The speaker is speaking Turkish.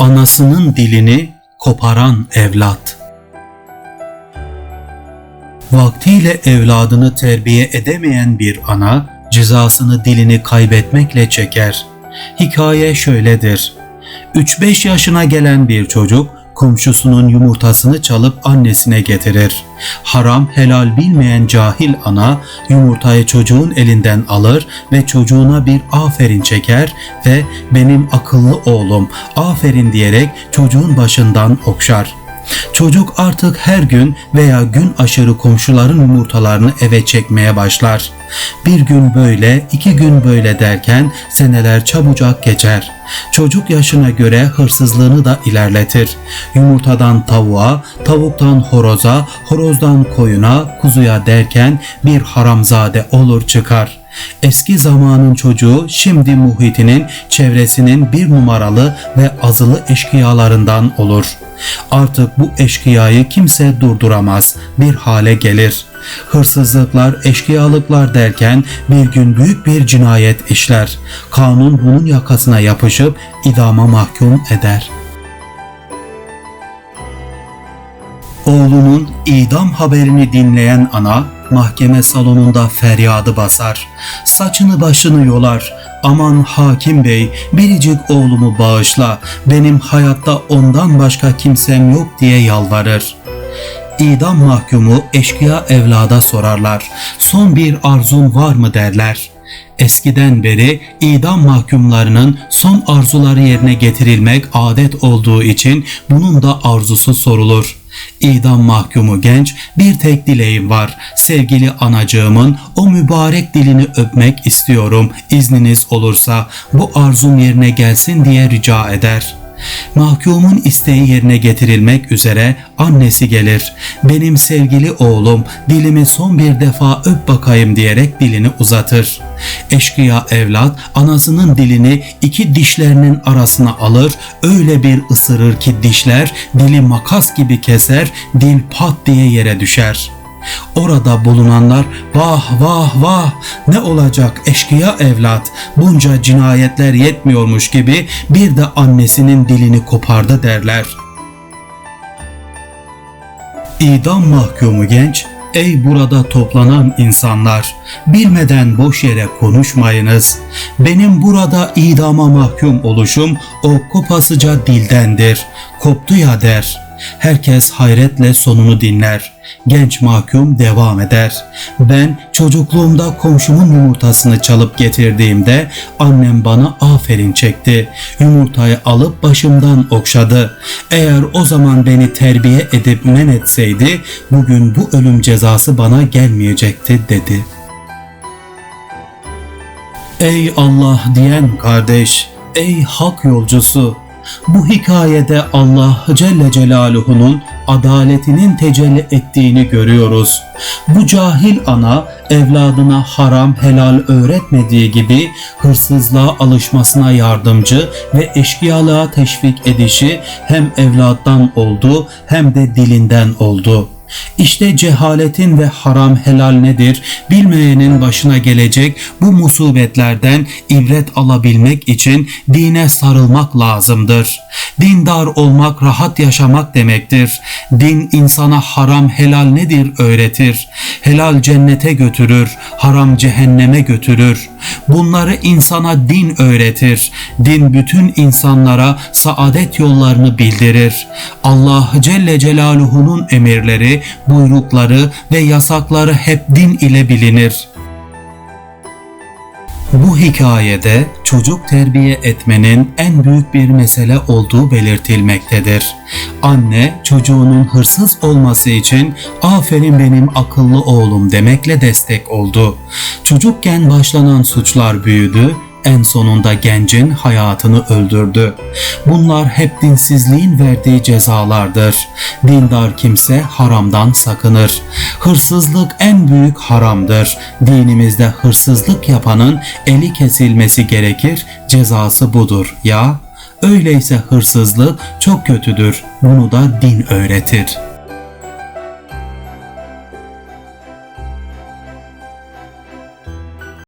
Anasının dilini koparan evlat. Vaktiyle evladını terbiye edemeyen bir ana cezasını dilini kaybetmekle çeker. Hikaye şöyledir. 3-5 yaşına gelen bir çocuk komşusunun yumurtasını çalıp annesine getirir. Haram helal bilmeyen cahil ana yumurtayı çocuğun elinden alır ve çocuğuna bir aferin çeker ve benim akıllı oğlum aferin diyerek çocuğun başından okşar. Çocuk artık her gün veya gün aşırı komşuların yumurtalarını eve çekmeye başlar. Bir gün böyle, iki gün böyle derken seneler çabucak geçer. Çocuk yaşına göre hırsızlığını da ilerletir. Yumurtadan tavuğa, tavuktan horoza, horozdan koyuna, kuzuya derken bir haramzade olur çıkar. Eski zamanın çocuğu şimdi muhitinin, çevresinin bir numaralı ve azılı eşkıyalarından olur. Artık bu eşkıyayı kimse durduramaz, bir hale gelir. Hırsızlıklar, eşkıyalıklar derken bir gün büyük bir cinayet işler. Kanun bunun yakasına yapışıp idama mahkum eder.'' Oğlunun idam haberini dinleyen ana mahkeme salonunda feryadı basar. Saçını başını yolar. Aman hakim bey biricik oğlumu bağışla. Benim hayatta ondan başka kimsem yok diye yalvarır. İdam mahkumu eşkıya evlada sorarlar. Son bir arzun var mı derler. Eskiden beri idam mahkumlarının son arzuları yerine getirilmek adet olduğu için bunun da arzusu sorulur. İdam mahkumu genç bir tek dileğim var. Sevgili anacığımın o mübarek dilini öpmek istiyorum. İzniniz olursa bu arzum yerine gelsin diye rica eder.'' Mahkumun isteği yerine getirilmek üzere annesi gelir. Benim sevgili oğlum dilimi son bir defa öp bakayım diyerek dilini uzatır. Eşkıya evlat anasının dilini iki dişlerinin arasına alır, öyle bir ısırır ki dişler dili makas gibi keser, dil pat diye yere düşer.'' Orada bulunanlar vah vah vah ne olacak eşkıya evlat bunca cinayetler yetmiyormuş gibi bir de annesinin dilini kopardı derler. İdam mahkumu genç Ey burada toplanan insanlar, bilmeden boş yere konuşmayınız. Benim burada idama mahkum oluşum o kopasıca dildendir. Koptu ya der.'' Herkes hayretle sonunu dinler. Genç mahkum devam eder. Ben çocukluğumda komşumun yumurtasını çalıp getirdiğimde annem bana aferin çekti. Yumurtayı alıp başımdan okşadı. Eğer o zaman beni terbiye edip men etseydi bugün bu ölüm cezası bana gelmeyecekti dedi. Ey Allah diyen kardeş, ey hak yolcusu, bu hikayede Allah Celle Celaluhu'nun adaletinin tecelli ettiğini görüyoruz. Bu cahil ana evladına haram helal öğretmediği gibi hırsızlığa alışmasına yardımcı ve eşkıyalığa teşvik edişi hem evlattan oldu hem de dilinden oldu.'' İşte cehaletin ve haram helal nedir bilmeyenin başına gelecek bu musibetlerden ibret alabilmek için dine sarılmak lazımdır. Dindar olmak rahat yaşamak demektir. Din insana haram helal nedir öğretir. Helal cennete götürür, haram cehenneme götürür. Bunları insana din öğretir. Din bütün insanlara saadet yollarını bildirir. Allah Celle Celaluhu'nun emirleri, buyrukları ve yasakları hep din ile bilinir. Bu hikayede çocuk terbiye etmenin en büyük bir mesele olduğu belirtilmektedir. Anne çocuğunun hırsız olması için aferin benim akıllı oğlum demekle destek oldu. Çocukken başlanan suçlar büyüdü en sonunda gencin hayatını öldürdü. Bunlar hep dinsizliğin verdiği cezalardır. Dindar kimse haramdan sakınır. Hırsızlık en büyük haramdır. Dinimizde hırsızlık yapanın eli kesilmesi gerekir, cezası budur ya. Öyleyse hırsızlık çok kötüdür. Bunu da din öğretir.''